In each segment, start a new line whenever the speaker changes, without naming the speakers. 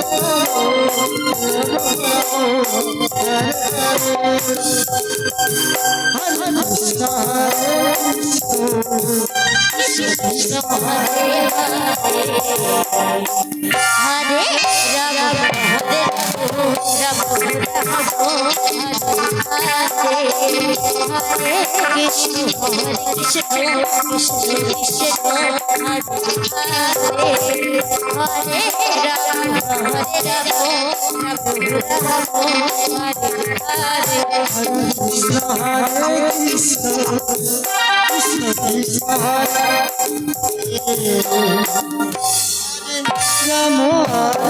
Hare Rama হরে কৃষ্ণ হরে কৃষ্ণ কৃষ্ণ কৃষ্ণ হরে হরে রাম হরে রাম প্রভু হরে হরে কৃষ্ণ হরে কৃষ্ণ কৃষ্ণ কৃষ্ণ হরে Ram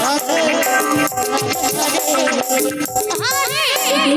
Hare Hare